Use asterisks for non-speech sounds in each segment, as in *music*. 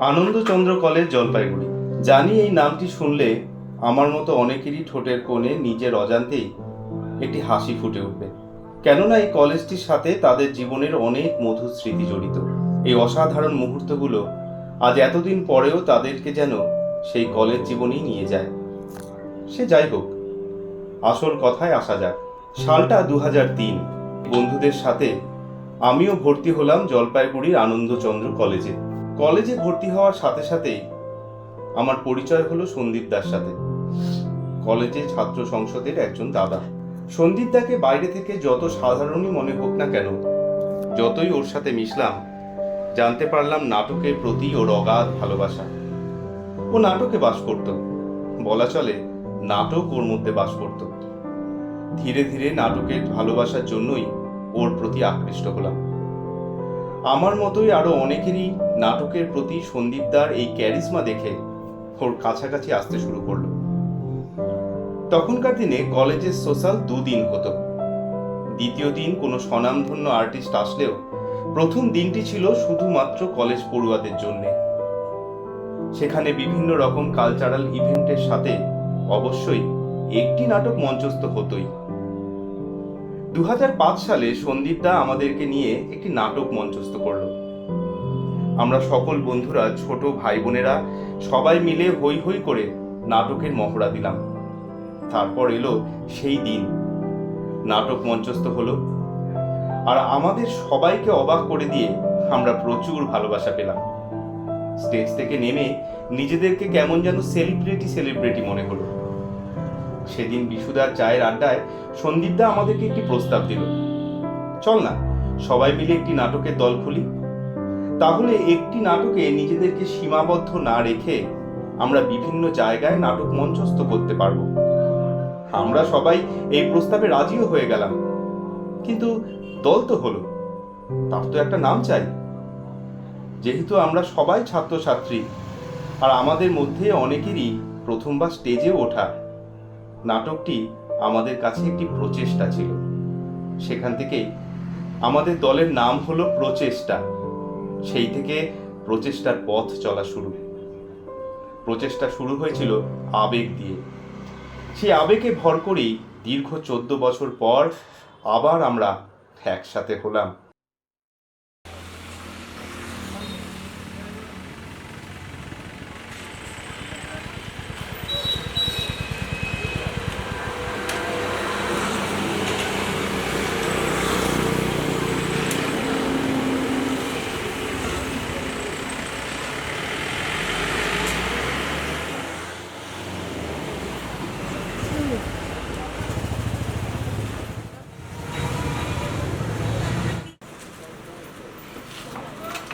Anandachandra college Jalpaiguri. জানি এই নামটি শুনলে আমার মতো অনেকেরই ঠোঁটের কোণে নিজের অজান্তেই একটি হাসি ফুটে উঠবে। কেননা এই কলেজটির সাথে তাদের জীবনের অনেক মধুর স্মৃতি জড়িত। এই অসাধারণ মুহূর্তগুলো আজ এতদিন পরেও তাদেরকে যেন সেই কলেজ জীবনেই নিয়ে যায়। সে যাই হোক, আসল কথায় আসা যাক। সালটা দু তিন। বন্ধুদের সাথে আমিও ভর্তি হলাম জলপাইগুড়ির আনন্দচন্দ্র কলেজে। কলেজে ভর্তি হওয়ার সাথে সাথেই আমার পরিচয় হলো সন্দীপ দার সাথে। কলেজে ছাত্র সংসদের একজন দাদা। সন্দীপ দাকে বাইরে থেকে যত সাধারণই মনে হোক না কেন, যতই ওর সাথে মিশলাম, জানতে পারলাম নাটকের প্রতি ওর অগাধ ভালোবাসা। ও নাটকে বাস করত। বলা চলে, নাটক ওর মধ্যে বাস করত। ধীরে ধীরে নাটকের ভালোবাসার জন্যই ওর প্রতি আকৃষ্ট হলাম। আমার মতোই আরও অনেকেরই নাটকের প্রতি সন্দীপদার এই ক্যারিজমা দেখে ওর কাছাকাছি আসতে শুরু করল। তখনকার দিনে কলেজের সোশ্যাল দুদিন হতো। দ্বিতীয় দিন কোনো স্বনামধন্য আর্টিস্ট আসলেও প্রথম দিনটি ছিল শুধুমাত্র কলেজ পড়ুয়াদের জন্য। সেখানে বিভিন্ন রকম কালচারাল ইভেন্টের সাথে অবশ্যই একটি নাটক মঞ্চস্থ হতোই। দু হাজার পাঁচ সালে সন্দীপ দা আমাদেরকে নিয়ে একটি নাটক মঞ্চস্থ করল। আমরা সকল বন্ধুরা, ছোট ভাই বোনেরা সবাই মিলে হই হই করে নাটকের মহড়া দিলাম। তারপর এলো সেই দিন। নাটক মঞ্চস্থ হলো। আর আমাদের সবাইকে অবাক করে দিয়ে আমরা প্রচুর ভালোবাসা পেলাম। স্টেজ থেকে নেমে নিজেদেরকে কেমন যেন সেলিব্রিটি সেলিব্রিটি মনে হলো। সেদিন বিশুদার চায়ের আড্ডায় সন্দীপদা আমাদেরকে একটি প্রস্তাব দিল। চল না, সবাই মিলে একটি নাটকের দল খুলি। তাহলে একটি নাটকে নিজেদেরকে সীমাবদ্ধ না রেখে আমরা বিভিন্ন জায়গায় নাটক মঞ্চস্থ করতে পারব। আমরা সবাই এই প্রস্তাবে রাজিও হয়ে গেলাম। কিন্তু দল তো হলো, তার তো একটা নাম চাই। যেহেতু আমরা সবাই ছাত্রছাত্রী, আর আমাদের মধ্যে অনেকেরই প্রথমবার স্টেজে ওঠা। নাটকটি আমাদের কাছে একটি প্রচেষ্টা ছিল। সেখান থেকেই আমাদের দলের নাম হলো প্রচেষ্টা। সেই থেকে প্রচেষ্টার পথ চলা শুরু। প্রচেষ্টা শুরু হয়েছিল আবেগ দিয়ে। সেই আবেগে ভর করেই দীর্ঘ চোদ্দ বছর পর আবার আমরা একসাথে হলাম।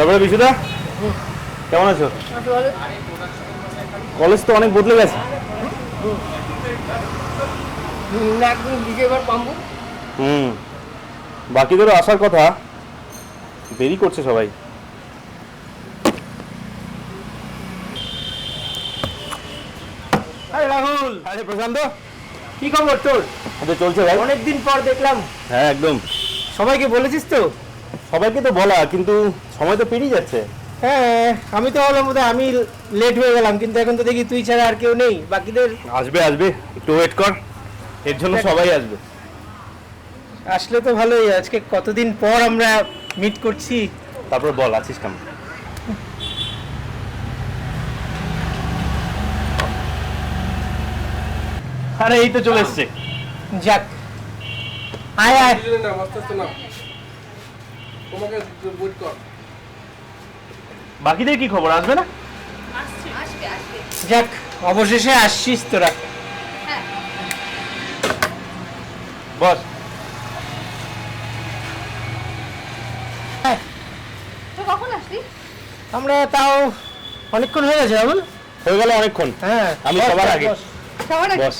তারপরে বিশুদা? কেমন আছো? কলেজ তো অনেক বদলে গেছে। হুম। বাকিদেরও আসার কথা। দেরি করছে সবাই। আরে রাহুল। আরে প্রশান্ত। কি খবর তোর? চলছে ভাই। অনেকদিন পর দেখলাম। হ্যাঁ একদম। সবাইকে বলেছিস তো? সবাইকে তো বলা কিন্তু সময় তো পেরিয়ে যাচ্ছে। হ্যাঁ আমি তো ভাবলাম বোধহয় আমি লেট হয়ে গেলাম কিন্তু এখন তো দেখি তুই ছাড়া আর কেউ নেই বাকিদের আসবে আসবে একটু ওয়েট কর এর জন্য সবাই আসবে। আসলে তো ভালোই আজকে কতদিন পর আমরা মিট করছি? তারপর বল আছিস কেমন? আরে এই তো চলে এসছে। যাক। আয় আয়। তোমাকে ওয়েট কর। বাকিদের কি খবর? আসবে না? আসবে আসবে। যাক অবশেষে আসছিস তোরা। হ্যাঁ। বস হ্যাঁ। আমরা তাও অনেকক্ষণ হয়ে গেছে এখন হয়ে গেল অনেকক্ষণ। হ্যাঁ আমি সবার আগে। সবার আগে? বস।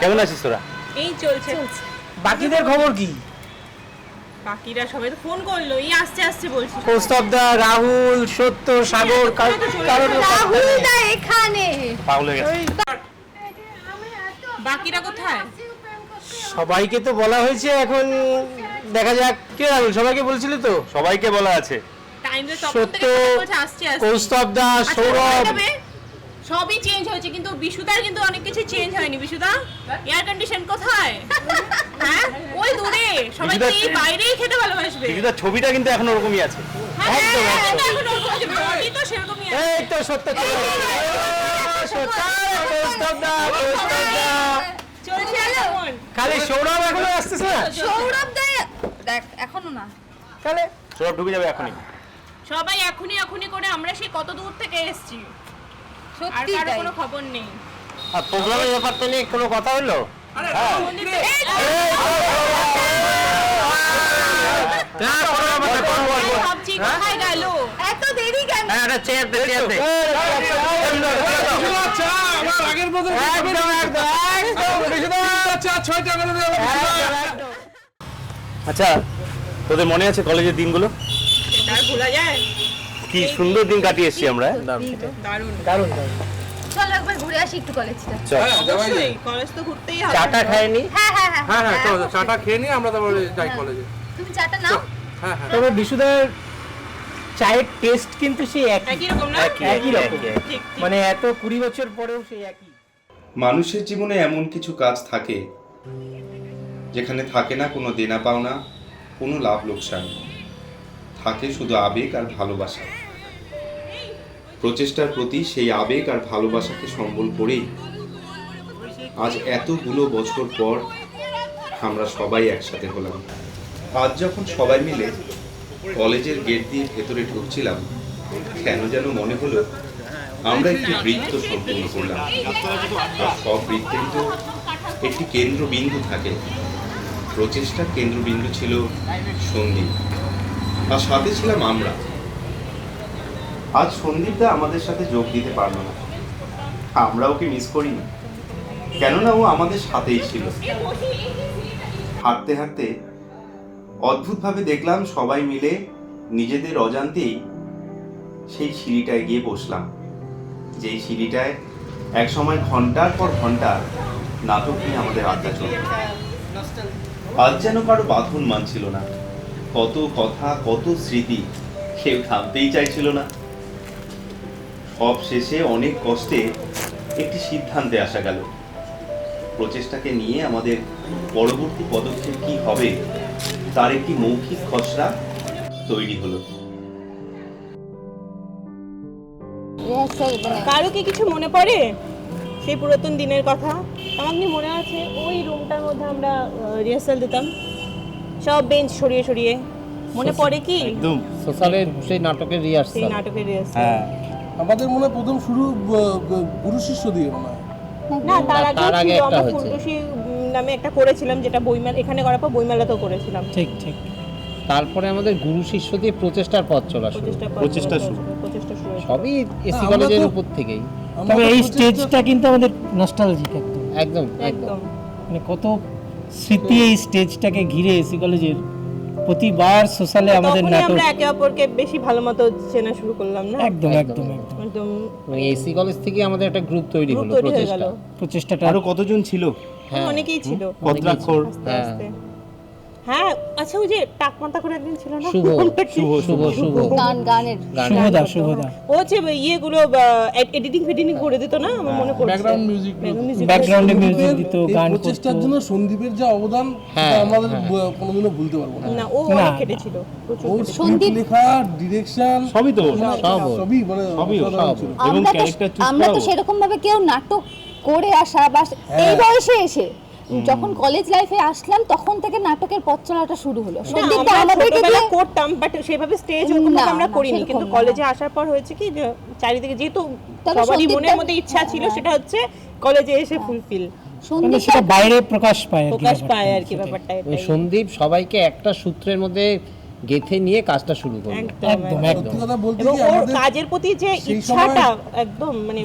কেমন আছিস তোরা? এই চলছে। বাকিদের খবর কি? বাকিরা সবাই তো ফোন করল। এই আসছে আসছে বলছি। কৌস্তবদা রাহুল সত্য সাগর কার- কারোর রাহুল দা এখানে। পাগল হয়ে গেছে। বাকিরা কোথায়? সবাইকে তো বলা হয়েছে এখন দেখা যাক। কে রাহুল? সবাইকে বলছিলি তো? সবাইকে বলা আছে। টাইম তো সত্য, কৌস্তবদা আচ্ছা, সৌরভ। সবই চেঞ্জ হয়েছে কিন্তু বিশুদার কিন্তু অনেক কিছু চেঞ্জ হয়নি। বিশুদা এয়ার কন্ডিশন কোথায়? হ্যাঁ? ওই দূরে। সবাই তো এই বাইরেই খেতে ভালোবাসবে। কিছুটা ছবিটা কিন্তু এখন ওরকমই আছে। হ্যাঁ, একদম, হ্যাঁ, এখন ওরকম আছে, body তো সেরকমই আছে। এই তো সত্য চলে খালি সৌরভ এখনও আসতেছে না? সৌরভ দা দেখ এখনও না। তাহলে সব ঢুকে যাবে এখনই। সবাই এখনই এখনই করে আমরা সেই কত দূর থেকে এসেছি। সত্যি তাই কোনো খবর নেই আর প্রোগ্রামের ব্যাপারটা নিয়ে কোনো কথা হলো আমি ভাবছি কোথায় গেল এত দেরি কেন একটা চেয়ার দে চেয়ার দে একদম একদম একদম আচ্ছা তোদের মনে আছে কলেজের দিনগুলো ভোলা যায় কি সুন্দর দিন কাটিয়ে এসেছি আমরা। দারুণ। দারুণ। দারুণ চলো একবার ঘুরে আসি একটু কলেজটা কলেজ তো ঘুরতেই হবে। চাটা খায়নি হ্যাঁ হ্যাঁ হ্যাঁ। হ্যাঁ হ্যাঁ চলো চাটা খেয়ে নিয়ে আমরা তারপরে যাই কলেজে তুমি চাটা নাও। হ্যাঁ হ্যাঁ। তবে বিশুদার চায়ের টেস্ট কিন্তু সেই একই। রকম না? একই, রকম। মানে এত কুড়ি বছর পরেও সেই একই। মানুষের জীবনে এমন কিছু কাজ থাকে যেখানে থাকে না কোনো দেনা পাওনা কোনো লাভ লোকসান। থাকে শুধু আবেগ আর ভালোবাসা। প্রচেষ্টার প্রতি সেই আবেগ আর ভালোবাসাকে সম্বল করেই আজ এতগুলো বছর পর আমরা সবাই একসাথে হলাম। আজ যখন সবাই মিলে কলেজের গেট দিয়ে ভেতরে ঢুকছিলাম, কেন যেন মনে হলো আমরা একটি বৃত্ত সম্পূর্ণ করলাম। আর সব বৃত্তেরই তো একটি কেন্দ্রবিন্দু থাকে। প্রচেষ্টার কেন্দ্রবিন্দু ছিল সন্দীপ আর সাথে ছিলাম আমরা। আজ সন্দীপদা আমাদের সাথে যোগ দিতে পারল না। আমরা ওকে মিস করিনি। কেননা ও আমাদের সাথেই ছিল। হাঁটতে হাঁটতে অদ্ভুতভাবে দেখলাম সবাই মিলে নিজেদের অজান্তেই সেই সিঁড়িটায় গিয়ে বসলাম। যেই সিঁড়িটায় এক সময় ঘণ্টার পর ঘণ্টা নাটক নিয়ে আমাদের আড্ডা চলত। আজ যেন কারও বাঁধন মানছিল না। কত কথা, কত স্মৃতি কেউ থামতেই চাইছিল না। সব শেষে অনেক কষ্টে একটি সিদ্ধান্তে আসা গেল। প্রচেষ্টাকে নিয়ে আমাদের পরবর্তী পদক্ষেপ কি হবে, তার একটি মৌখিক খসড়া তৈরি হলো। কারও কি কিছু মনে পড়ে? সেই পুরাতন দিনের কথা। আমার মনে আছে? ওই রুমটার মধ্যে আমরা রিহার্সাল দিতাম। সব বেঞ্চ সরিয়ে সরিয়ে। মনে পড়ে কি? একদম। সোশ্যালের সেই নাটকের সেই নাটকের রিহার্সাল। হ্যাঁ। আমাদের মনে হয় প্রথম শুরু গুরু শিষ্য দিয়ে মনে হয়। না তার আগে তার আগে একটা আমরা হয়েছে। নামে একটা করেছিলাম যেটা বইমেলা এখানে করার পর বইমেলাতেও করেছিলাম। ঠিক ঠিক। তারপরে আমাদের গুরু শিষ্য দিয়ে প্রচেষ্টার পথ চলা শুরু। প্রচেষ্টা শুরু। প্রচেষ্টা শুরু সবই এসি কলেজের উপর থেকেই। তবে এই স্টেজটা কিন্তু আমাদের নস্টালজিক একদম একদম। একদম। মানে কত স্মৃতি এই স্টেজটাকে ঘিরে এসি কলেজের প্রতিবার সোশ্যালে আমাদের নাটক। আমরা একে অপরকে বেশি ভালো মতো চেনা শুরু করলাম না? একদম একদম, একদম। মানে এসি কলেজ থেকে আমাদের একটা গ্রুপ তৈরি হলো হয়ে গেল। প্রচেষ্টা প্রচেষ্টাটা আরও কতজন ছিল? হ্যাঁ অনেকেই ছিল। আস্তে হ্যাঁ। আস্তে হ্যাঁ আচ্ছা ওই যে টাকমাতা করে একদিন ছিল না? শুভ শুভ শুভ শুভ গান গানের শুভদা শুভদা। ও যে ইয়েগুলো এডিটিং ফেডিটিং করে দিত না? আমার মনে পড়ছে। Background music ব্যাকগ্রাউন্ডে মিউজিক দিত। গান প্রচেষ্টার জন্য সন্দীপের যে অবদান হ্যাঁ, সেটা আমাদের হ্যাঁ। কোনোদিনও ভুলতে পারব না। না ও অনেক প্রচুর সন্দীপ লেখা ডিরেকশন সবই তো সব সবই। মানে সবই সব। এবং ক্যারেক্টার আমরা তো সেরকম ভাবে কেউ নাটক করে আসা বা এই বয়সে এসে যখন কলেজ লাইফে আসলাম তখন থেকে নাটকের পথ চলাটা শুরু হলো। আমাদেরকে দিয়ে করতাম বাট সেভাবে স্টেজ ওরকম আমরা করিনি। কিন্তু কলেজে আসার পর হয়েছে কি চারিদিকে যেহেতু সবারই মনের মধ্যে ইচ্ছা ছিল হ্যাঁ। সেটা হচ্ছে কলেজে এসে ফুলফিল মানে সেটা বাইরে প্রকাশ পায় আর কি প্রকাশ ব্যাপারটা। পায় আর কি ব্যাপারটা সন্দীপ সবাইকে একটা সূত্রের মধ্যে গেথে নিয়ে কাজটা শুরু করব একদম একদম কথা বলতে কাজের প্রতি যে ইচ্ছাটা একদম মানে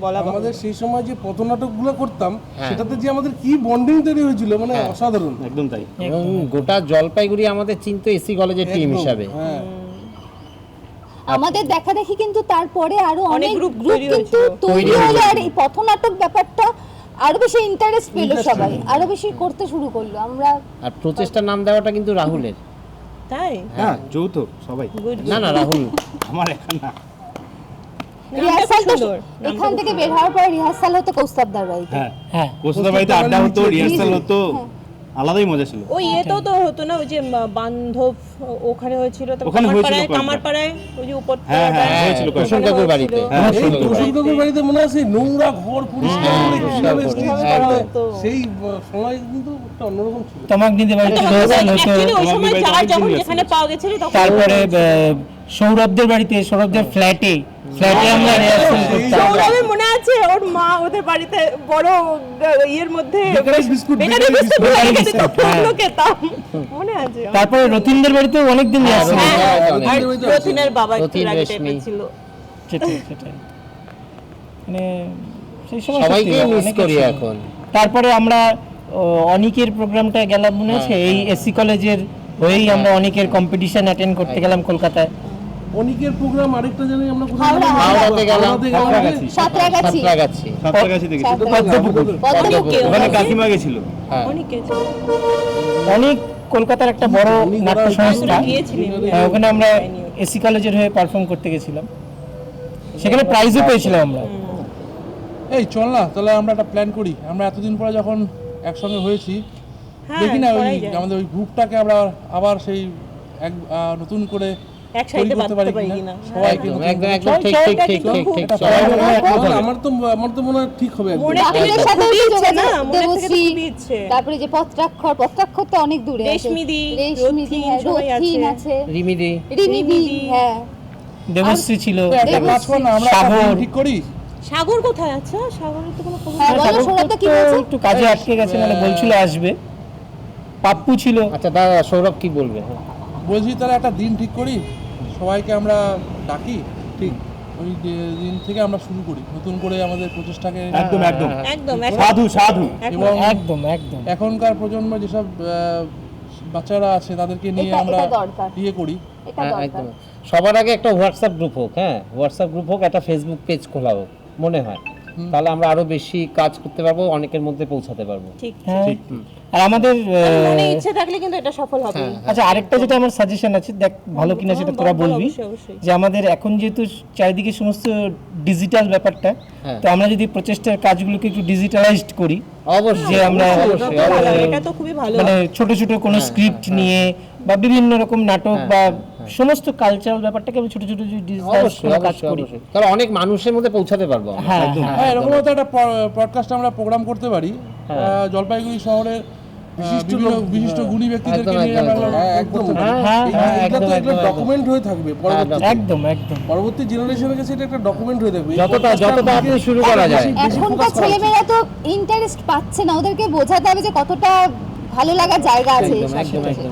বলা আমাদের সেই সময় যে পথনাটকগুলো করতাম হ্যাঁ। সেটাতে যে আমাদের কি বন্ডিং তৈরি হয়েছিল মানে অসাধারণ। একদম তাই। এবং গোটা জলপাইগুড়ি আমাদের চিনতো এসি কলেজের টিম হিসাবে। হ্যাঁ। আমাদের দেখা দেখি কিন্তু তারপরে আরও অনেক গ্রুপ কিন্তু তৈরি তৈরি হলো আর। এই পথনাটক ব্যাপারটা আরও বেশি ইন্টারেস্ট পেল সবাই। আরও বেশি করতে শুরু করল। আমরা আর প্রচেষ্টার নাম দেওয়াটা কিন্তু রাহুলের। তাই? হ্যাঁ। যৌথ সবাই। না না রাহুল। *laughs* আমার একা না। রিহার্সাল তো এখান থেকে বের হওয়ার পর রিহার্সাল হতো কৌস্তবদার বাড়িতে। হ্যাঁ হ্যাঁ বাড়িতে আড্ডা হতো রিহার্সাল হতো আলাদাই মজা ছিল। ওই এতেও তো হতো না ওই যে বান্ধব ওখানে হয়েছিল কামারপাড়ায়। কামারপাড়ায় ওই যে উপর হ্যাঁ, হ্যাঁ, হ্যাঁ হয়েছিল কুসুম কাকুর বাড়িতে। হ্যাঁ, মনে আছে নোংরা ঘর পরিষ্কার করে কীভাবে হ্যাঁ, হয়। সেই সময় কিন্তু একটা অন্যরকম ছিল। তমাক দিদি বাড়িতে ওই সময় যখন যেখানে পাওয়া গেছিল তখন তারপরে আহ, সৌরভদের বাড়িতে সৌরভদের ফ্ল্যাটে ফ্ল্যাটে আমরা রিহার্সাল করতাম সৌরভের মনে আছে? ওর মা ওদের বাড়িতে বড় ইয়ের মধ্যে বেকারি বিস্কুট, হ্যাঁ। ওগুলো খেতাম। মনে আছে? তারপরে রতিনদের বাড়িতেও অনেকদিন রিহার্সাল হ্যাঁ, রতিনের হ্যাঁ, বাড়িতে বাবা একটু রতিন, রাগী রেশমি। টাইপের ছিল। সেটাই সেটাই। মানে সেই সময় মিস করি এখন। তারপরে আমরা ও, অনিকের প্রোগ্রামটা গেলাম মনে আছে? এই এসসি কলেজের হয়েই আমরা অনেকের কম্পিটিশন অ্যাটেন্ড করতে গেলাম কলকাতায়। অনেকের প্রোগ্রাম আরেকটা জানি আমরা কোথায় হাওড়া, হাওড়াতে গেলাম। সাঁতরাগাছি। সাঁতরাগাছি। সাঁতরাগাছি। দেখেছি। পদ্মপুকুর পদ্মপুকুর ওখানে কাকিমা গেছিল। হ্যাঁ। অনেক। কলকাতার একটা বড় নাট্য সংস্থা। হ্যাঁ, ওখানে আমরা এসসি কলেজের হয়ে। পারফর্ম করতে গেছিলাম। সেখানে প্রাইজও পেয়েছিলাম আমরা। এই চল না তাহলে আমরা একটা প্ল্যান করি। আমরা এতদিন পরে যখন একসঙ্গে হয়েছি হ্যাঁ, দেখি না ওই আমাদের ওই গ্রুপটাকে আমরা আবার সেই এক নতুন করে এক তৈরি সাইডে করতে বাঁধতে পারি পারি কিনা? কিনা? সবাইকে একদম একদম ঠিক ঠিক ঠিক ঠিক ঠিক একটা সবাই plan মিলে করে একমত হবে। আমার তো আমার তো মনে হয় ঠিক হবে মনে থেকে সাথে খুবই না মনে থেকে তো দেবশ্রী, খুবই ইচ্ছে তারপরে যে পত্রাক্ষর পত্রাক্ষর তো অনেক দূরে আছে। রেশমিদি, রেশমিদি, রথিন হ্যাঁ, সবাই রথিন আছে। আছে। রিমিদি। রিমিদি রিমিদি। হ্যাঁ। দেবশ্রী ছিল। একটা কাজ কর না আমরা সাগর। ঠিক করি। সাগর কোথায় আছে? সাগরের তো কোনো খবর হ্যাঁ নেই। একটু কাজে আটকে গেছে মানে বলছিল আসবে। পাপ্পু ছিল। আচ্ছা দাদা সৌরভ কি বলবে? বলছি তাহলে একটা দিন ঠিক করি। সবাইকে আমরা ডাকি ঠিক? ওই দিন থেকে আমরা শুরু করি নতুন করে আমাদের প্রচেষ্টাকে একদম একদম। একদম সাধু সাধু। এবং একদম একদম এখনকার প্রজন্ম যেসব বাচ্চারা আছে তাদেরকে নিয়ে আমরা ইয়ে করি। হ্যাঁ, একদম। সবার আগে একটা হোয়াটসঅ্যাপ গ্রুপ হোক হ্যাঁ? হোয়াটসঅ্যাপ গ্রুপ হোক একটা ফেসবুক পেজ খোলা হোক মনে হয়। তাহলে আমরা আরও বেশি কাজ করতে পারব অনেকের মধ্যে পৌঁছাতে পারব। ঠিক। হ্যাঁ। আর আমাদের মনে ইচ্ছে থাকলে কিন্তু এটা সফল হবে। আচ্ছা আরেকটা যেটা আমার সাজেশন আছে দেখ ভালো কিনা সেটা তোরা বলবি। যে আমাদের এখন যেহেতু চারিদিকে সমস্ত ডিজিটাল ব্যাপারটা হ্যাঁ। তো আমরা যদি প্রচেষ্টার কাজগুলোকে একটু ডিজিটালাইজড করি অবশ্যই যে আমরা। এটা তো খুবই ভালো। মানে ছোট ছোট কোনো স্ক্রিপ্ট নিয়ে বা বিভিন্ন রকম নাটক বা সমস্ত কালচারাল ব্যাপারটাকে আমি ছোট ছোট ডিজিটাল কাজ করি। তাহলে অনেক মানুষের মধ্যে পৌঁছাতে পারব হ্যাঁ হ্যাঁ। হ্যাঁ এরকম একটা পডকাস্ট আমরা প্রোগ্রাম করতে পারি। আহ, জলপাইগুড়ি শহরের বিশিষ্ট বিশিষ্ট গুণী ব্যক্তিদেরকে একদম, নিয়ে একদম, হ্যাঁ, একদম হ্যাঁ হ্যাঁ হ্যাঁ এটা তো একটা একদম। একদম। ডকুমেন্ট হয়ে থাকবে একদম। একদম পরবর্তী জেনারেশনের কাছে এটা একটা ডকুমেন্ট হয়ে থাকবে। যতটা যতটা আপনি শুরু করা যায়। এখনকার ছেলেমেয়েরা তো ইন্টারেস্ট পাচ্ছে না ওদেরকে বোঝাতে হবে যে কতটা ভালো লাগার জায়গা আছে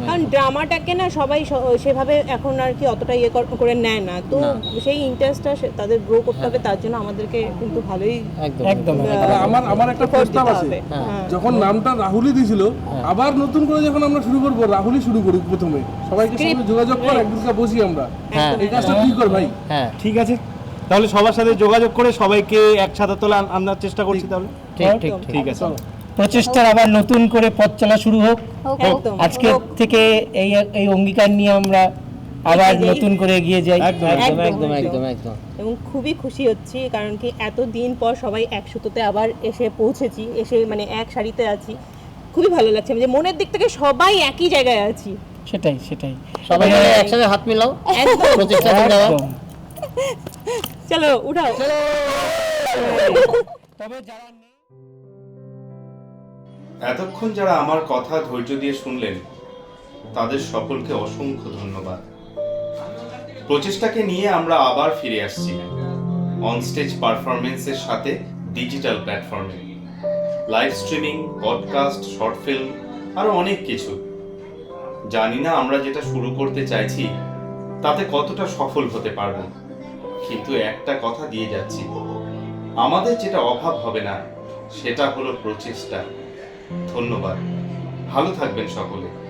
কারণ ড্রামাটাকে না সবাই সেভাবে এখন আর কি অতটা ইয়ে করে নেয় না। তো সেই ইন্টারেস্টটা তাদের গ্রো করতে হবে তার জন্য আমাদেরকে কিন্তু ভালোই একদম আমার আমার একটা প্রস্তাব আছে। হ্যাঁ। যখন নামটা রাহুলই দিয়েছিল আবার নতুন করে যখন আমরা শুরু করব রাহুলই শুরু করুক প্রথমে। সবাইকে যোগাযোগ কর একদিনকে বসি আমরা। হ্যাঁ। এই কাজটা তুই কর ভাই। হ্যাঁ। ঠিক আছে। তাহলে সবার সাথে যোগাযোগ করে সবাইকে একসাথে তোলা আন- আনার চেষ্টা করছি তাহলে। ঠিক ঠিক ঠিক ঠিক আছে। প্রচেষ্টার আবার নতুন করে পথ চলা শুরু হোক। একদম। আজকে থেকে এই এই অঙ্গীকার নিয়ে আমরা আবার নতুন করে এগিয়ে যাই। একদম একদম একদম একদম একদম। এবং খুবই খুশি হচ্ছি কারণ কি এত দিন পর সবাই এক সুতোতে আবার এসে পৌঁছেছি এসে মানে এক সারিতে আছি। খুবই ভালো লাগছে যে মনের দিক থেকে সবাই একই জায়গায় আছি। সেটাই সেটাই। সবাই মিলে একসাথে হাত মিলাও। প্রচেষ্টা চালাও একদম। চলো উঠাও। তবে যারা নেই এতক্ষণ যারা আমার কথা ধৈর্য দিয়ে শুনলেন, তাদের সকলকে অসংখ্য ধন্যবাদ। প্রচেষ্টাকে নিয়ে আমরা আবার ফিরে আসছি অনস্টেজ পারফরমেন্সের সাথে ডিজিটাল প্ল্যাটফর্মে live streaming podcast short film আরও অনেক কিছু। জানি না আমরা যেটা শুরু করতে চাইছি, তাতে কতটা সফল হতে পারব, কিন্তু একটা কথা দিয়ে যাচ্ছি। আমাদের যেটা অভাব হবে না, সেটা হলো প্রচেষ্টা। ধন্যবাদ। ভালো থাকবেন সকলে।